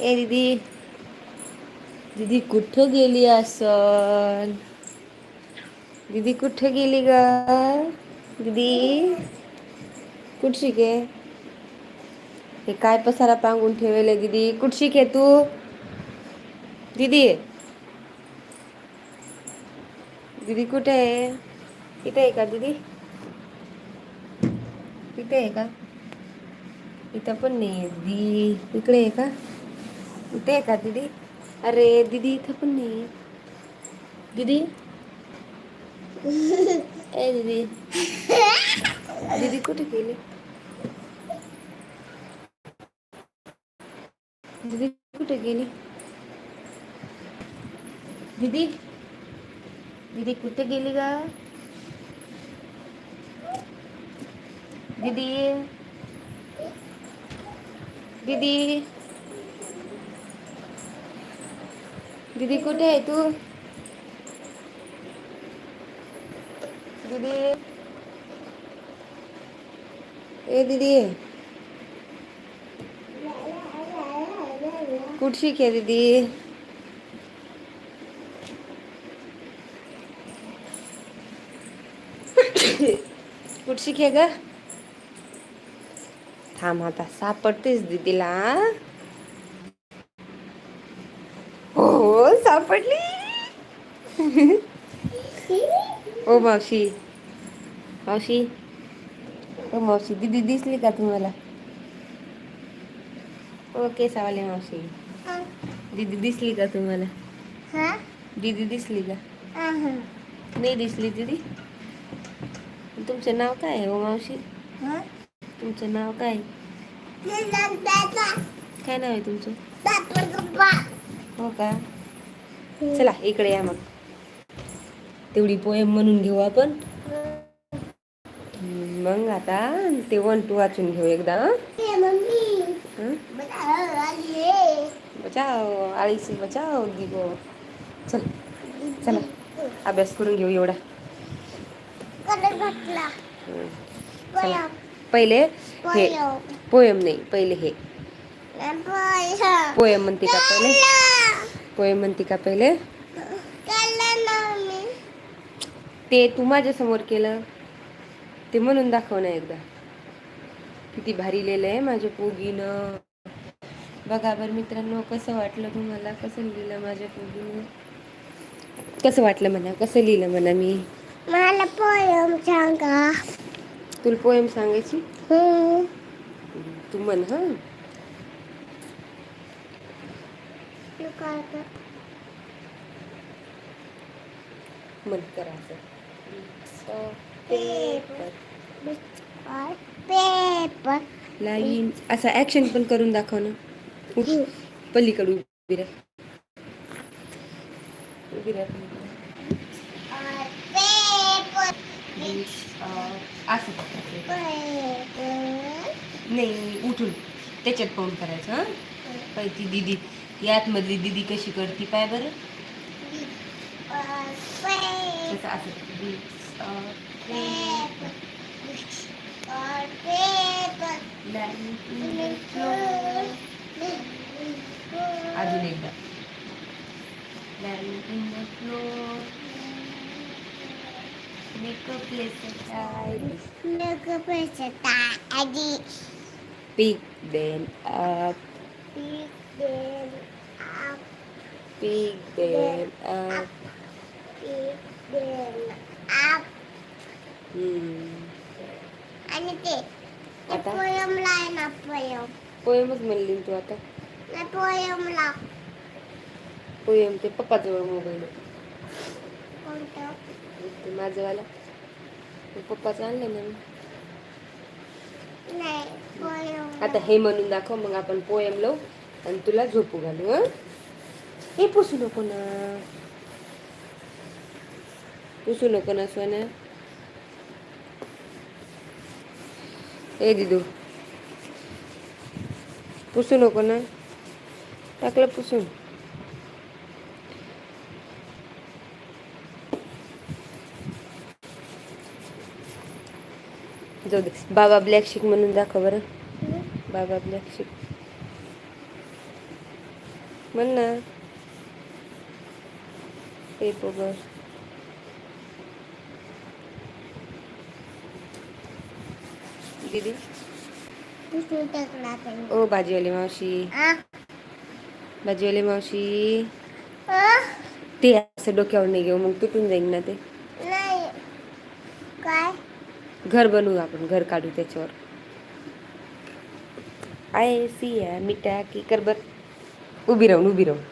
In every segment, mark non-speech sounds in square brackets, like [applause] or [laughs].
ए दीदी. दीदी कुठं गेली असल दीदी कुठं गेली ग? दीदी. कुठशी शिके हे काय पसारा पांगून ठेवेल दीदी? कुठशी खेळ तू? दीदी. दीदी कुठे आहे? इथे आहे का दीदी? इथे आहे का? इथं पण नाही आहे इकडे आहे का? का दिदी। अरे दीदी नाही दिदी? [laughs] ए दिदी। दिदी कुठे गेली दिदी कुठे गेली दिदी? दीदी कुठे गेली ग दीदी। दीदी। दीदी कुठे आहे तू दीदी ए दीदी कुठशी आहे दीदी कुठशी घे ग थांब आता सापडतेस दीदीला हो सापडली. ओ मावशी. मावशी. ओ मावशी दीदी दिसली का तुम्हाला? ओके सावले मावशी. दीदी दिसली का तुम्हाला? दीदी दिसली का? नाही दिसली दीदी. तुमचं नाव काय आहे ओ मावशी? तुमचं नाव काय काय नाव आहे तुमचं? हो का? चला इकडे या मग. तेवढी पोएम म्हणून घेऊ आपण. मग आता ते वन टू वाचून घेऊ एकदा? बचाव आळीसी बचाव दिगो. चल चला. अभ्यास करून घेऊ एवढा. पहिले हे पोयम नाही पहिले हे. पोयम म्हणते का पहिले? पोयम म्हणते का पहिले? ते तू माझ्यासमोर केलं. ते म्हणून दाखव ना एकदा. किती भारी लिहिलंय आहे माझ्या पोगीनं. बघा बरं मित्रांनो कसं वाटलं तुम्हाला? कसं लिहिलं माझ्या पोगीनं? कसं वाटलं म्हणा? कसं लिहिलं म्हणा मी? मला पोयम सांगा. तुला पोयम सांगायची. तू म्हण हा. तू काय कर? असं पेपर पेपर लाईन असं ऍक्शन पण करून दाखव ना. उठ. पलीकडे उभी राह. उभी राह. असं. नाही उठून. त्याच्यात पाहून करायचं हा? ती दिदी. ती आतमधली दिदी कशी करते पाय बरं तसं असं This, uh, paper paper line in the floor. अजून एकदा line in the floor. Make a place aside. Look at the daddy. Pick them up. Pick them up. Pick them up. Pick them up. आणि ते आता? Poem लाय ना poem पोयमच म्हणली तू आता ना poem ला पोयम ते पप्पाजवळ मोबाईल कोणतं ते माझंवाला पप्पाचं आणलं ना मी. नाही पोयम आता हे म्हणून दाखव मग आपण पोयम लावू आणि तुला झोपू घालू हं? पुसू नको ना. पुसू नको ना सोन्या ए दिदू. पुसू नको ना. टाकलं पुसून. जाऊ दे. बाबा ब्लॅक शिक म्हणून दाखव बरं. बाबा ब्लॅक शिक म्हण ना. ए पोगर दीदी? ओ भाजीवाली मावशी. भाजीवाली मावशी? ते असं डोक्यावर नाही घेऊ मग तुटून जाईल ना ते. नाही. काय? घर बनवू आपण घर काढू त्याच्यावर. आय सिया मिठा की करबर उभी राहून उभी राहून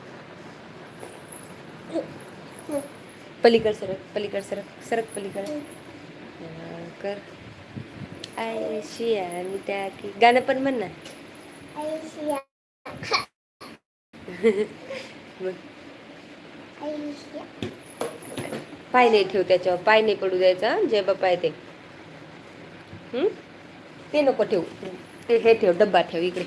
पलीकड सरक पलीकड सरक सरक पलीकड. कर. आय शिया त्या की गाणं पण म्हण ना. [laughs] मग. पाय नाही ठेव त्याच्यावर पाय नाही पडू द्यायचा जे बापा आहे ते. नको ठेवू. ते हे ठेव डब्बा ठेव इकडे.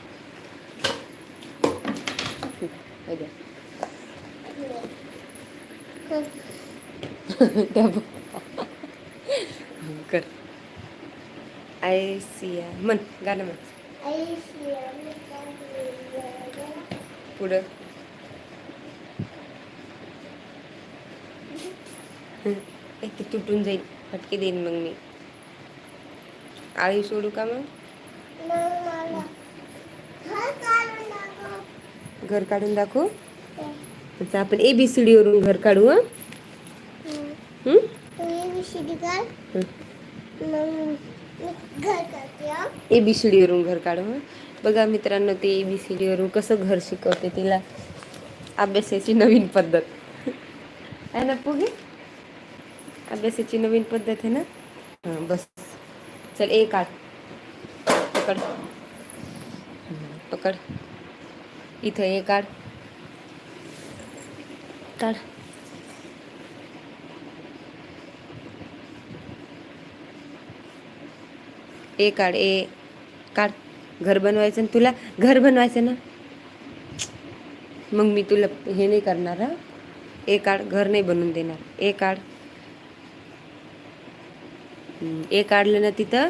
कर आय सिया म्हण गाणं म्हण पुढं एक ते तुटून जाईल फटके देईन मग मी आळी सोडू का मग मला घर काढून दाखव घर काढून दाखवू. आता आपण ए बी सी डीवरून घर काढू हं? मग मी घर करते. ए बी सी डीवरून घर काढू हं? बघा मित्रांनो ते ए बी सी डीवरून कसं घर शिकवते तिला. अभ्यासाची नवीन पद्धत. आहे ना पोगी अभ्यासाची नवीन पद्धत आहे ना? हां बस. चल ए काढ. पकड. पकड. इथं हे काढ. काढ. ए काढ ए काढ. घर बनवायचं ना तुला? घर बनवायचं ना? मग मी तुला हे नाही करणार हा? ए काढ घर नाही बनवून देणार. ए काढ. ए काढलं ना तिथं?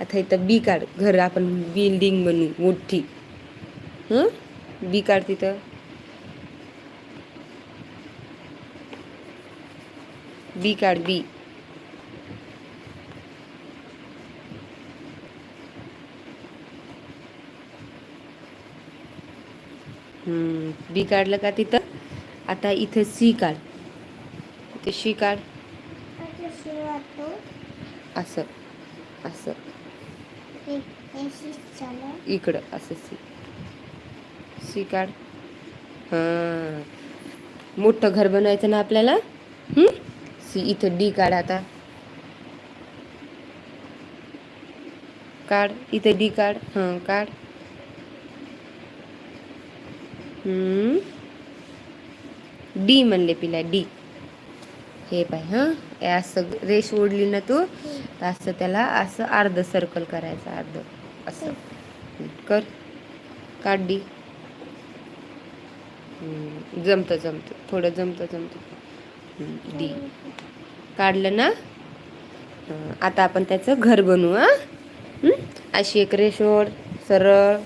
आता इथं बी काढ. घर आपण बिल्डिंग बनवू मोठी. हं? बी काढ तिथं बी काढ बी हम्म, बी काढलं का तिथं आता इथं सी काढ इथे शी काढ आता शिवातो असं असं हे हे शिस्त झालं इकडं असं सी सी काढ हां. मोठं घर बनवायचं ना आपल्याला? सी इथं डी काढ आता. काढ इथं डी काढ. हां काढ. डी म्हणले पिला डी. हे पाय हां. असं रेष ओढली ना तू तर असं त्याला असं अर्ध सर्कल करायचं अर्ध. असं. कर. काढ डी. जमतं जमतं. थोडं जमतं जमतं. डी. काढलं ना? आता आपण त्याचं घर बनवू हां? अशी एक रेष सरळ.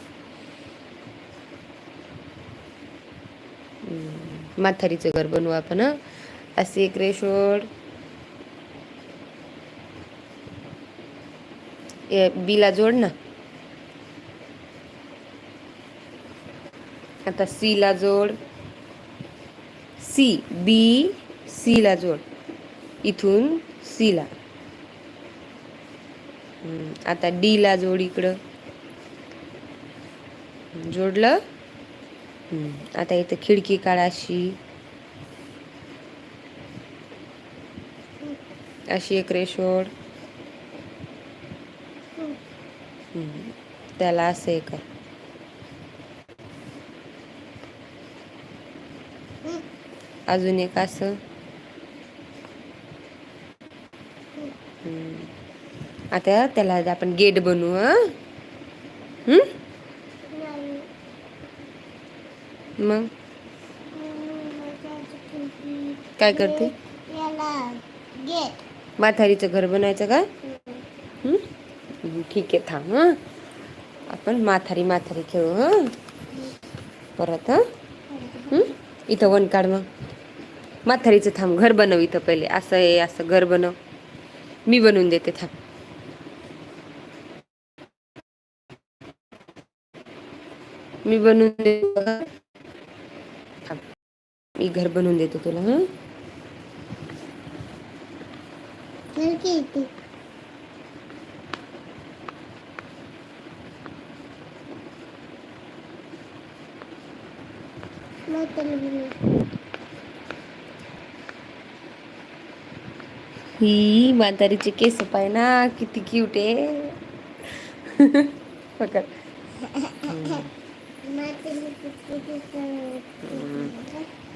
माथारीचं घर बनवू आपण अशी एक रेष ओढ बीला जोड ना. आता सीला जोड. सी बी सीला जोड. इथून सीला आता डीला जोड इकडं. जोडलं. आता इथं खिडकी काढ अशी अशी एक रेशोड. त्याला असं हे कर अजून एक असं. आता त्याला आपण गेट बनवू हं? मग? काय करते? याला घर बनायचं का? ठीक आहे थांब हं. आपण माथारी माथारी खेळू हं? परत हं? इथं वन काढ मग. म्हातारीचं थांब घर बनव इथं पहिले. असं आहे असं घर बनव. मी बनवून देते थांब. मी बनवून देतो. थांब. मी घर बनवून देते तुला हा? Thank you. ही म्हातारीचे केस पाय ना किती क्यूट आहे. पकड.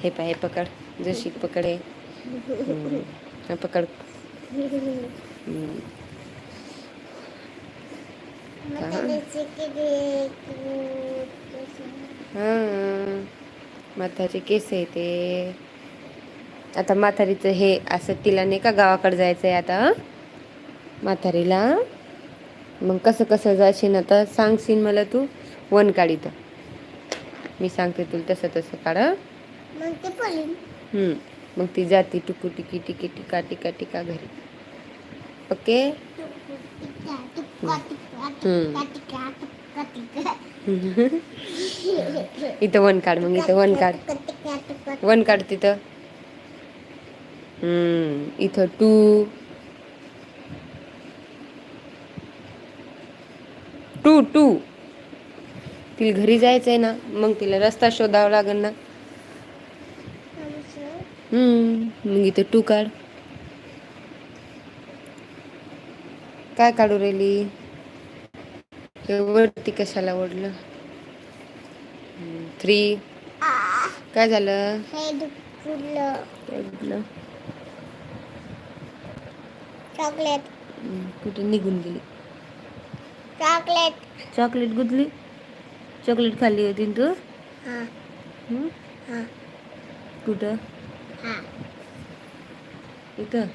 हे पाय पकड. जशी पकड आहे पकड. हां म्हातारीचे हा केस आहे ते. आता म्हातारीचं हे असं तिला नाही का गावाकडे जायचं आहे आता? म्हातारीला. मग कसं कसं जाशील आता सांगशील मला तू वन काढित मी सांगते तुला तसं तसं काढ? मग ते जाती टुकू टिकी टिकी टिका टिका टिका घरी. ओके? इथं वन काढ मग इथं वन काढ. वन काढ तिथं. हम्म इथं टू टू टू तिला घरी जायचंय ना मग तिला रस्ता शोधावा लागेल ना. हम्म मग इथं टू काढ. काय काढू राहिली? हे वरती कशाला ओढलं? थ्री काय झालं? चॉकलेट. कुठे निघून गेली. चॉकलेट. चॉकलेट गुदली चॉकलेट खाल्ली होती ना तू? हा? हा. कुठं? हा. इथं.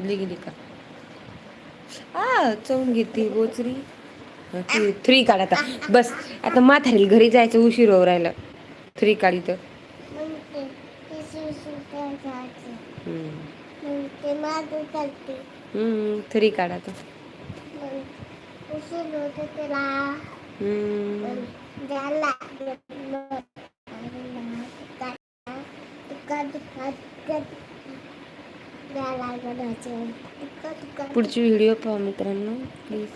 दिली गेली का? आ चवून घेते हा, ती थ्री काढ आता. बस. आता म्हातारीला घरी जायचं उशीर होऊ राहिला. थ्री काढ इथं. थ्री काढा तो. पुढची व्हिडिओ पाहू मित्रांनो प्लीज